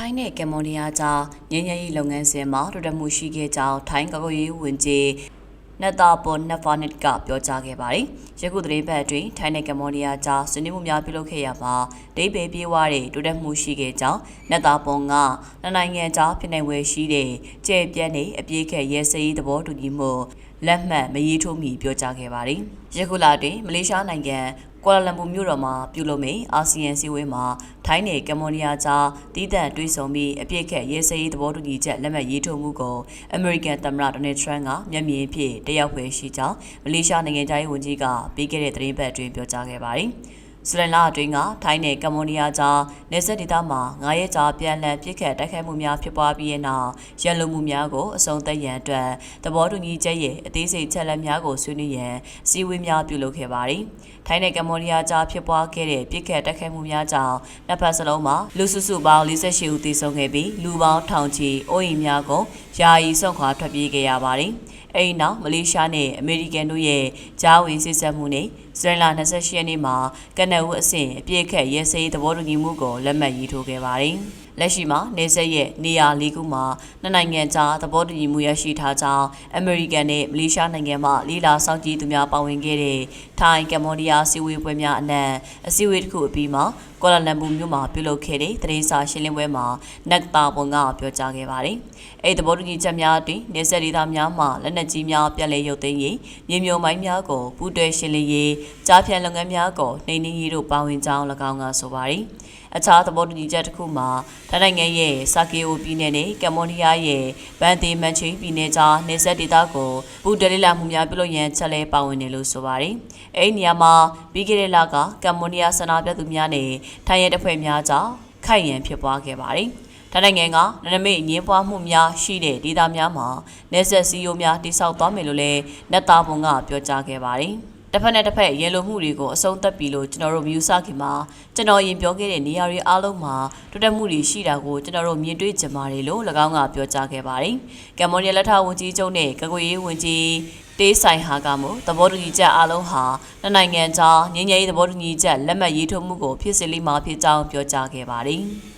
ထိုင်းနဲ့ကမ္ဘောဒီးယားကြားငြိမ်းချမ်းရေးလုပ်ငန်းစဉ်မှာတိုးတက်မှုရှိခဲ့ကြောင်းထိုင်းကာကွယ်ရေးဝန်ကြီးနတ်တာပေါ်နက်ဖာနစ်ကပြောကြားခဲ့ပါတယ်။ယခုသတင်းပတ်အတွင်းထိုင်းနဲ့ကမ္ဘောဒီးယားကြားဆွေးနွေးမှုများပြုလုပ်ခဲ့ရမှာဒိဗေပြေးဝတဲ့တိုးတက်မှုရှိခဲ့ကြောင်းနတ်တာပေါ်ကနှစ်နိုင်ငံကြားဖြစ်နိုင်ဝယ်ရှိတဲ့ကျဲပြန့်တဲ့အပြေးခက်ရဲစရေးသဘောတူညီမှု လက်မှတ်မရေးထိုးမီပြောကြားခဲ့ပါတယ်။ယခုလတွင်မလေးရှားနိုင်ငံကွာလာလမ်ပူမြို့တော်မှာပြုလုပ်မယ့်အာဆီယံစည်းဝေးမှာထိုင်းနယ်ကမ္ဘောဒီးယားကြားတည်တံ့တွဲဆုံပြီးအပြစ်ခက်ရေးစရေးသဘောတူညီချက်လက်မှတ်ရေးထိုးမှုကိုအမေရိကန်သမ္မတဒေါ်နယ်ထရန့်ကမျက်မြင်အဖြစ်တက်ရောက်ဖွယ်ရှိကြောင်းမလေးရှားနိုင်ငံသားရေးဝန်ကြီးကပြီးခဲ့တဲ့သတင်းပတ်အတွင်းပြောကြားခဲ့ပါတယ်။ စလန်လာအတွင်းကထိုင်းနယ်ကမ္ဘောဒီးယားကြားနယ်စပ်ဒေသမှာငါးရက်ကြာပြန်လည်ပြစ်ခတ်တိုက်ခိုက်မှုများဖြစ်ပွားပြီးတဲ့နောက်ရန်လိုမှုများကိုအဆုံးသတ်ရန်အတွက်သဘောတူညီချက်ရဲ့အသေးစိတ်ချက်လက်များကိုဆွေးနွေးရန်စီဝေးများပြုလုပ်ခဲ့ပါတယ်။ထိုင်းနယ်ကမ္ဘောဒီးယားကြားဖြစ်ပွားခဲ့တဲ့ပြစ်ခတ်တိုက်ခိုက်မှုများကြောင့်နှစ်ဖက်စလုံးမှာလူစုစုပေါင်း48ဦးသေဆုံးခဲ့ပြီးလူပေါင်းထောင်ချီအိုးအိမ်များကိုယာယီဆုံးခွာထွက်ပြေးခဲ့ရပါတယ်။အဲဒီနောက်မလေးရှားနဲ့အမေရိကန်တို့ရဲ့ကြားဝင်စစ်ဆက်မှုနဲ့ ဇွန်လ28ရက်နေ့မှာကနအူးအဆင့်အပြည့်ခက်ရဲစည်းသဘောတူညီမှုကိုလက်မှတ်ရေးထိုးခဲ့ပါတယ်။လက်ရှိမှာနေဆက်ရဲ့နေရာလေးခုမှာနှစ်နိုင်ငံကြားသဘောတူညီမှုရရှိထားကြောင်းအမေရိကန်နဲ့မလေးရှားနိုင်ငံမှလီလာစောင့်ကြည့်သူများပါဝင်ခဲ့တဲ့ထိုင်းကမ္ဘောဒီးယားစီဝေးပွဲများအနက်အစည်းအဝေးတစ်ခုအပြီးမှာကွာလာလမ်ပူမြို့မှာပြုလုပ်ခဲ့တဲ့သတင်းစာရှင်းလင်းပွဲမှာနက်တာပွန်ကပြောကြားခဲ့ပါတယ်။အဲဒီသဘောတူညီချက်များအတွင်းနေဆက်ဒေသများမှာလက်နက်ကြီးများပြက်လဲရုပ်သိမ်းရေးမြေမြုံမိုင်းများကိုပူးတွဲရှင်းလင်းရေးကြားဖြန့်လုပ်ငန်းများကိုနှိမ်နင်းရေးတို့ပါဝင်ကြောင်း၎င်းကဆိုပါတယ်။အခြားသဘောတူညီချက်တစ်ခုမှာထိုင်းနိုင်ငံရဲ့စာကေအိုပြည်နယ်နဲ့ကမ္ဘောဒီးယားရဲ့ဗန်တီမန်ချီပြည်နယ်ကြားနေဆက်ဒေသကိုပူးတွဲလာမှုများပြုလုပ်ရန်ချက်လဲပါဝင်တယ်လို့ဆိုပါတယ်။အဲဒီနေရာမှာပြီးခဲ့တဲ့လကကမ္ဘောဒီးယားဆန္ဒပြသူများနဲ့ထိုင်းရဲတပ်ဖွဲ့များကြားခိုက်ရန်ဖြစ်ပွားခဲ့ပါတယ်။ထိုင်းနိုင်ငံကနနမိတ်ငင်းပွားမှုများရှိတဲ့ဒေသများမှာနေဆက်စီယိုများတိစောက်သွားမယ်လို့လည်းနက်တာဘုံကပြောကြားခဲ့ပါတယ်။ တစ်ဖက်နဲ့တစ်ဖက်ရဲလိုမှုတွေကိုအဆုံးသတ်ပြီလို့ကျွန်တော်တို့မြူဆခင်မှာကျွန်တော်ရင်ပြောခဲ့တဲ့နေရာတွေအားလုံးမှာတိုးတက်မှုတွေရှိတာကိုကျွန်တော်တို့မြင်တွေ့ကြပါတယ်လို့၎င်းကပြောကြားခဲ့ပါတယ်။ကမ္ဘောဒီးယားလက်ထောက်ဝန်ကြီးချုပ်နဲ့ကကွေရေးဝန်ကြီးတေးဆိုင်ဟာကမှုသဘောတူညီချက်အလုံးဟာနှစ်နိုင်ငံကြားငြိမ်းချမ်းရေးသဘောတူညီချက်လက်မှတ်ရေးထိုးမှုကိုဖြစ်စေလိမ့်မှာဖြစ်ကြောင်းပြောကြားခဲ့ပါတယ်။